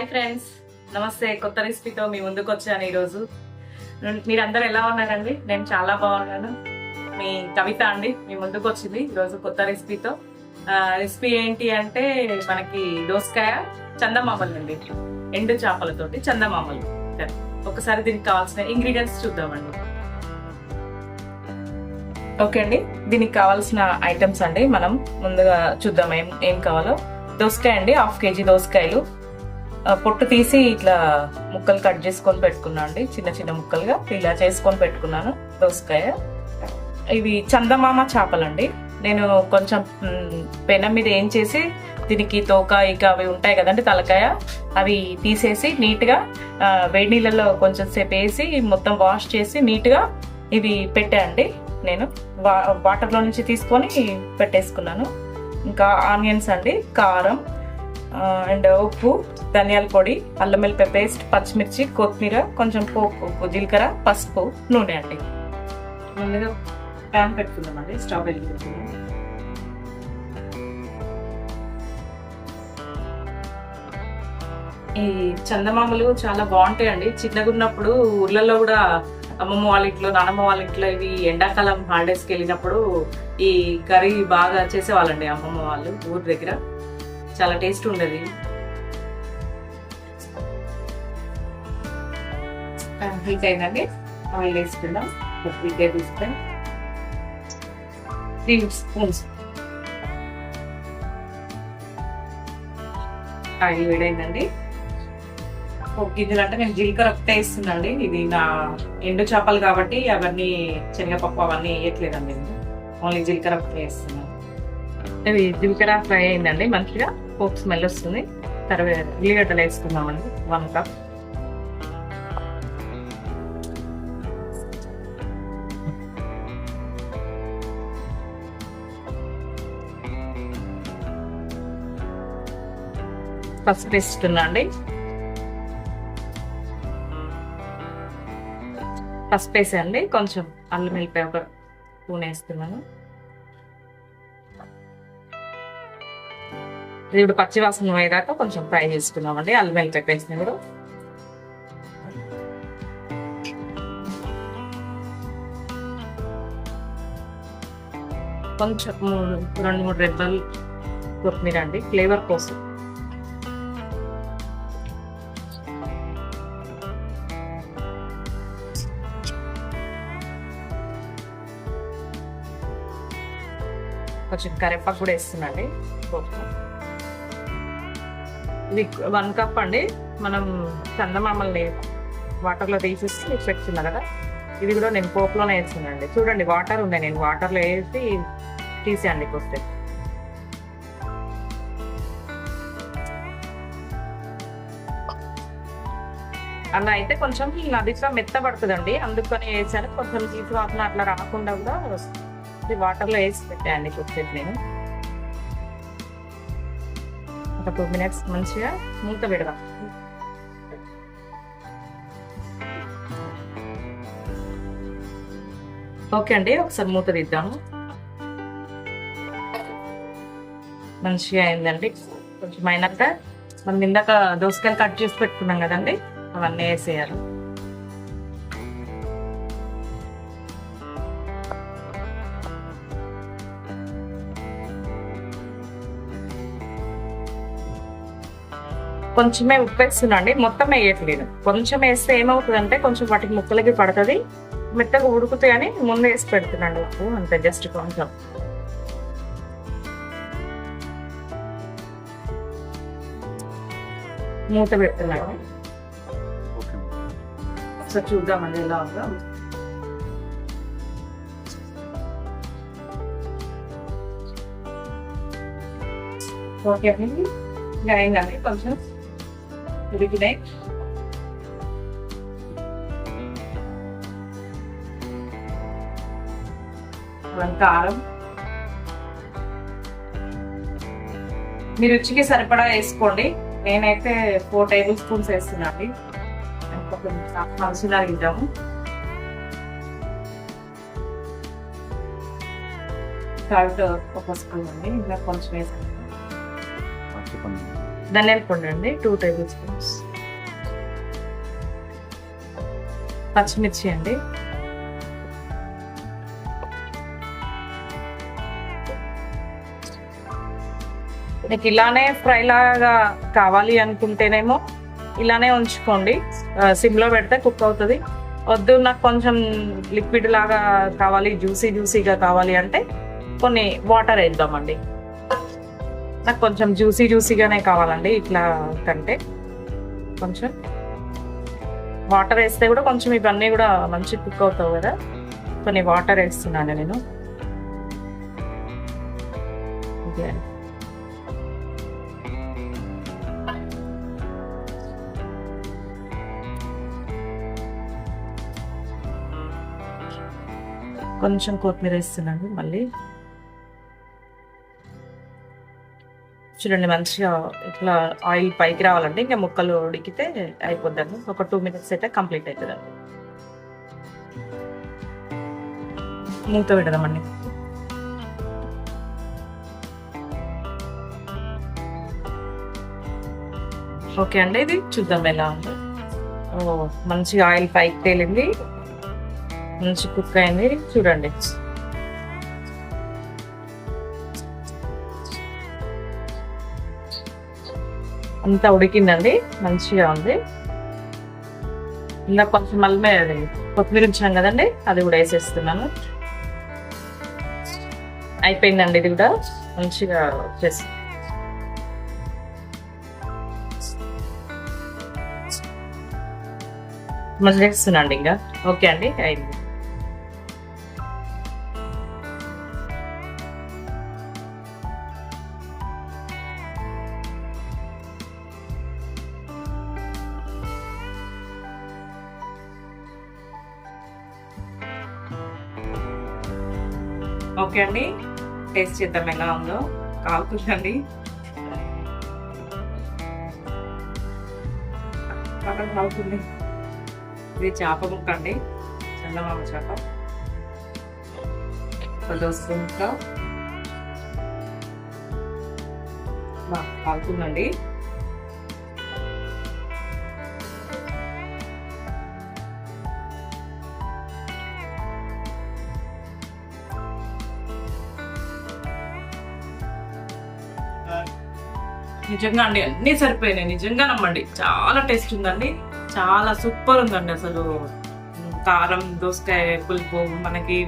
Hi friends. నమస్తే కొత్త రెసిపీతో మీ ముందుకు వచ్చాను ఈరోజు. మీరందరూ ఎలా ఉన్నారండి? నేను చాలా బాగున్నాను. మీ కవిత అండి మీ ముందుకు వచ్చింది ఈరోజు కొత్త రెసిపీతో. రెసిపీ ఏంటి అంటే మనకి దోసకాయ చందమామలు అండి. ఎండు చేపలతోటి చందమామలు. సరే, ఒకసారి దీనికి కావాల్సిన ఇంగ్రీడియంట్స్ చూద్దామండి. ఓకే అండి దీనికి కావాల్సిన ఐటమ్స్ అండి మనం ముందుగా చూద్దాం ఏం ఏం కావాలో. దోసకాయ అండి హాఫ్ కేజీ దోసకాయలు. పొట్టు తీసి ఇట్లా ముక్కలు కట్ చేసుకొని పెట్టుకున్నా అండి. చిన్న చిన్న ముక్కలుగా ఇలా చేసుకొని పెట్టుకున్నాను. దోసకాయ. ఇవి చందమామ చేపలండి. నేను కొంచెం పెనం మీద ఏం చేసి దీనికి తోక ఇక అవి ఉంటాయి కదండి తలకాయ. అవి తీసేసి నీట్గా వేడి నీళ్ళలో కొంచెం సేపు వేసి మొత్తం వాష్ చేసి నీట్గా ఇవి పెట్టాయండి నేను. వా వాటర్లో నుంచి తీసుకొని పెట్టేసుకున్నాను. ఇంకా ఆనియన్స్ అండి కారం అండ్ ఉప్పు ధనియాల పొడి అల్లం వెల్లిపాయ పేస్ట్ పచ్చిమిర్చి కొత్తిమీర కొంచెం పోపు జీలకర్ర పసుపు నూనె అండి. ముందుగా ప్యాన్ పెట్టుకుందామండి స్టవ్ వెలిగించుకుందాం. ఈ చందమామలు చాలా బాగుంటాయండి. చిన్నగా ఉన్నప్పుడు ఊర్లలో కూడా అమ్మమ్మ వాళ్ళ ఇంట్లో నానమ్మ వాళ్ళ ఇంట్లో ఇవి ఎండాకాలం హాలిడేస్కి వెళ్ళినప్పుడు ఈ కర్రీ బాగా చేసేవాళ్ళండి అమ్మమ్మ వాళ్ళు ఊరి దగ్గర. చాలా టేస్ట్ ఉండేది. హీట్ అయిందండి. ఆయిల్ వేసుకుందాం. ఒక three tablespoon three spoons oil వేడైందండి. ఒక గిన్నెలు అంటే నేను జీలకర్ర ఒకటే వేస్తున్నాండి. ఇది నా ఎండు చేపలు కాబట్టి అవన్నీ శనగపప్పు అవన్నీ వేయట్లేదండి ఓన్లీ జీలకర్ర ఒకటే వేస్తున్నాను. ఇది జీలకర్ర ఫ్రై అయిందండి మంచిగా పోపు స్మెల్ వస్తుంది. తర్వాత ఉల్లిగడ్డలు వేసుకుందామండి. One cup. పసుపు వేస్తున్నా అండి. పసుపు వేసండి కొంచెం అల్లం వెళ్ళిపోయి ఒక స్పూన్ వేస్తున్నాను ఇప్పుడు పచ్చివాసన పోయేదాకా కొంచెం ఫ్రై చేసుకున్నామండి. అల్లం వెల్లిపాయ పేస్ట్ కూడా కొంచెం మూడు రెండు మూడు రెబ్బలు కొత్తిమీర అండి. ఫ్లేవర్ కోసం. కొంచెం కరివేపాకు కూడా వేస్తుందండి కొంచెం. వన్ కప్ అండి. మనం చందమామల్ని వాటర్లో తీసేసి పెట్టుకున్నా కదా. ఇది కూడా నేను పోపులోనే వేస్తున్నానండి. చూడండి వాటర్ ఉంది. నేను వాటర్లో వేసి తీసేయండి కొస్తే అలా అయితే కొంచెం నదిగా మెత్తబడుతుందండి. అందుకని వేసాను. కొంచెం తీసి వాసన అట్లా రాకుండా కూడా వాటర్లో వేసి పెట్టాయండి కొద్దిసేపు నేను. ఒక టూ మినిట్స్ మంచిగా మూత పెడదాం. ఓకే అండి ఒకసారి మూత తీద్దాము మంచిగా అయిందండి. కొంచెం అయినాక మనం ఇందాక దోసకాయలు కట్ చేసి పెట్టుకున్నాం కదండి అవన్నీ వేసేయాలి. కొంచెమే ఉప్పు వేస్తున్నాండి మొత్తం వేయట్లేదు. కొంచెం వేస్తే ఏమవుతుందంటే కొంచెం వాటికి ముక్కలకి పడుతుంది. మెత్తగా ఉడుకుతాయి అని ముందు వేసి పెడుతున్నాండి ఉప్పు అంతే జస్ట్ కొంచెం. మూత పెడుతున్నాను. ఒకసారి చూద్దామండి ఎలా ఉందో. ఓకే అండి. ఇంకా కొంచెం ఉడికినాయి కారం మీ రుచికి సరిపడా వేసుకోండి. నేనైతే ఫోర్ టేబుల్ స్పూన్స్ వేస్తున్నాండి మంచిగా ఇద్దాము సాల్ట్ ఒక స్పూన్ అండి. ఇంకా కొంచెం వేసుకుంటాం ధనియాల పొడి అండి టూ టేబుల్ స్పూన్స్ పచ్చిమిర్చి అండి. మీకు ఇలానే ఫ్రై లాగా కావాలి అనుకుంటేనేమో ఇలానే ఉంచుకోండి. సిమ్లో పెడితే కుక్ అవుతుంది. వద్దు నాకు కొంచెం లిక్విడ్ లాగా కావాలి జ్యూసీ జ్యూసీగా కావాలి అంటే కొన్ని వాటర్ వేద్దామండి. నాకు కొంచెం జ్యూసీ జ్యూసీగానే కావాలండి ఇట్లా కంటే. కొంచెం వాటర్ వేస్తే కూడా కొంచెం ఇవన్నీ కూడా మంచి కుక్ అవుతావు కదా. కొన్ని వాటర్ వేస్తున్నాను నేను. కొంచెం కొత్తిమీర వేస్తున్నాను మళ్ళీ. చూడండి మంచిగా ఇట్లా ఆయిల్ పైకి రావాలంటే ఇంకా ముక్కలు ఉడికితే అయిపోద్దండి. ఒక టూ మినిట్స్ అయితే కంప్లీట్ అవుతుందండి మూత పెడదామండి. ఓకే అండి ఇది చూద్దాం ఎలా ఉందో. ఓ మంచిగా ఆయిల్ పైకి తేలింది. మంచి కుక్ అయింది. చూడండి. అంతా ఉడికిందండి మంచిగా ఉంది. ఇంకా కొంచెం మళ్ళీ అది కొత్తిమీర ఉంచినాం కదండి అది కూడా వేసేస్తున్నాను. అయిపోయిందండి ఇది కూడా మంచిగా వచ్చేసి మళ్ళీ వేస్తున్నాండి ఇంకా. ఓకే అండి అయింది. ఓకే అండి. టేస్ట్ చేద్దాం ఎలా ఉందో. కాలుతుందండి. పక్కన కాలుతుంది. ఇది చేప ముక్క అండి. చందమామ చేప. దోస ముక్క బా, కాలుతుందండి. నిజంగా అండి అన్నీ సరిపోయినాయి. నిజంగా నమ్మండి. చాలా టేస్ట్ ఉందండి. చాలా సూపర్ ఉందండి అసలు. కారం దోసకాయ పులుపు మనకి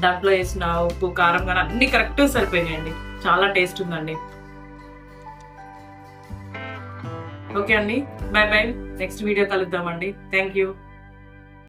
దాంట్లో వేసిన ఉప్పు కారం కానీ అన్ని కరెక్ట్ సరిపోయినాయండి. చాలా టేస్ట్ ఉందండి. ఓకే అండి. బాయ్ బాయ్ నెక్స్ట్ వీడియో కలుద్దామండి. Thank you